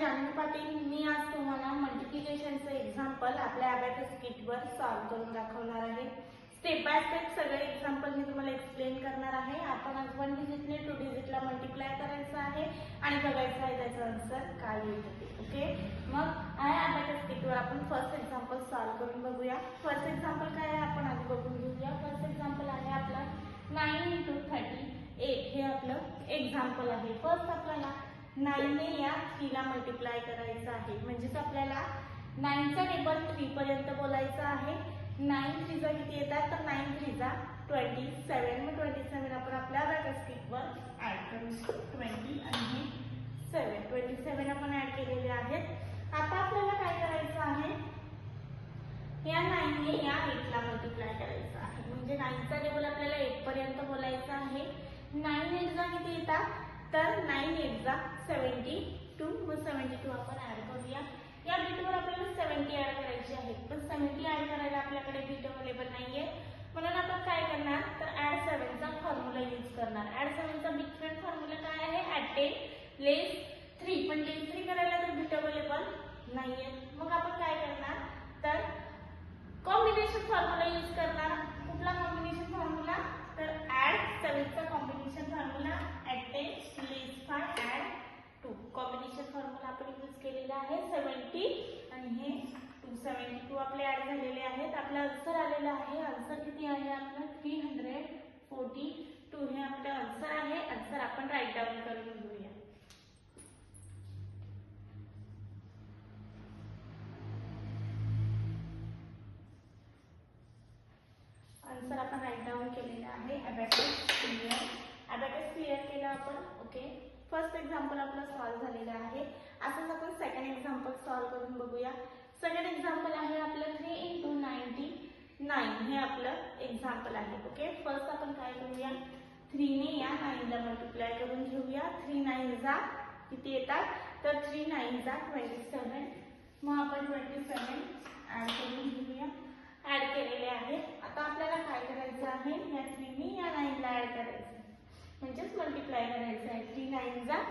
जानवी पाटील मी आज तुम्हाला मल्टिप्लिकेशनचं एक्झाम्पल आपल्या अबॅटस किटवर सॉल्व्ह करून दाखवणार आहे. स्टेप बाय स्टेप सगळे एक्झाम्पल मी तुम्हाला एक्सप्लेन करणार आहे. आपण आज वन डिजिटने टू डिजिटला मल्टिप्लाय करायचं आहे. आणि बघायचं आहे त्याचं आन्सर काय येतं ओके मग आहे अबॅटस किटवर आपण फर्स्ट एक्झाम्पल सॉल्व्ह करून बघूया. फर्स्ट एक्झाम्पल काय आहे आपण आधी बघून घेऊया. फर्स्ट एक्झाम्पल आहे आपला नाईन इंटू थर्टी एट हे आपलं एक्झाम्पल आहे. फर्स्ट आपल्याला नाईनने या थ्रीला मल्टिप्लाय करायचं आहे. म्हणजेच आपल्याला नाईनचा टेबल थ्रीपर्यंत बोलायचं आहे. नाईन थ्रीचा किती येतात? तर नाईन थ्रीचा ट्वेंटी सेवन मग ट्वेंटी सेवन आपण आपल्या बॅकस्टिकवर ॲड करू शकतो. ट्वेंटी आणि हे सेवन ट्वेंटी सेवन आपण ॲड केलेले आहेत. आता आपल्याला काय करायचं आहे? या नाईनने या एटला मल्टिप्लाय करायचं आहे. म्हणजे नाईनचा टेबल आपल्याला एटपर्यंत बोलायचा आहे. नाईन एटचा किती येतात? तर नाईन एटचा सेवन्टी टू मग सेवन्टी टू आपण ऍड करूया. या बीटवर आपल्याला सेवन्टी ऍड करायची आहे. पण सेवन्टी ऍड करायला आपल्याकडे बीट अवेलेबल नाहीये. म्हणून आपण काय करणार? तर ऍड सेवनचा फॉर्म्युला यूज करणार. ऍड सेवनचा डिफरंट फॉर्म्युला काय आहे? ऍट टेन लेस आपला आन्सर आलेला आहे. आन्सर किती थ्री हंड्रेड फोर्टी टू हे आपलं अबॅकस क्लिअर अबॅकस क्लिअर केलं आपण. ओके फ़र्स्ट एक्झाम्पल आपलं सॉल्व्ह झालेलं आहे. असंच आपण सेकंड करून बघूया. सेकंड एक्झाम्पल आहे आपलं थ्री इंटू नाईन्टी नाईन हे आपलं एक्झाम्पल आहे ओके फर्स्ट आपण काय करूया? थ्रीने या नाईनला मल्टिप्लाय करून घेऊया. थ्री नाईन जा किती येतात? तर थ्री नाईन जा ट्वेंटी सेवन मग आपण ट्वेंटी सेवन ॲड करून घेऊया. ऍड केलेले आहेत आता आपल्याला काय करायचं आहे? या थ्रीने या नाईनला ऍड करायचं. म्हणजेच मल्टिप्लाय करायचं आहे. थ्री नाईन जा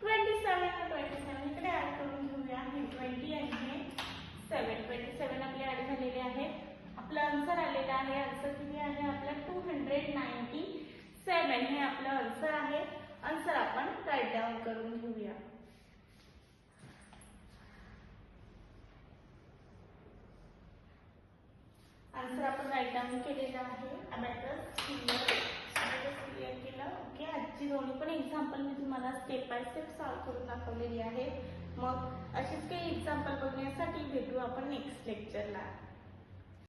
ट्वेंटी सेवन ट्वेंटी सेवन इकडे ऍड करून घेऊया हे ट्वेंटी आणि हे सेवन ट्वेंटी सेवन आपले ऍड झालेले आहेत आपलं आन्सर आलेलं आहे आन्सर किती आहे आपला टू हंड्रेड नाईन्टी सेवन हे आपलं आन्सर आहे. आन्सर आपण राईट डाऊन करून घेऊया. आन्सर आपण राईट डाऊन केलेलं आहे. अबॅकस क्लिअर केलं. ओके आजची दोन्ही पण एक्झाम्पल मी तुम्हाला स्टेप बाय स्टेप सॉल्व्ह करून दाखवलेली आहे. मग अशीच काही एक्झाम्पल बघण्यासाठी भेटू आपण नेक्स्ट लेक्चरला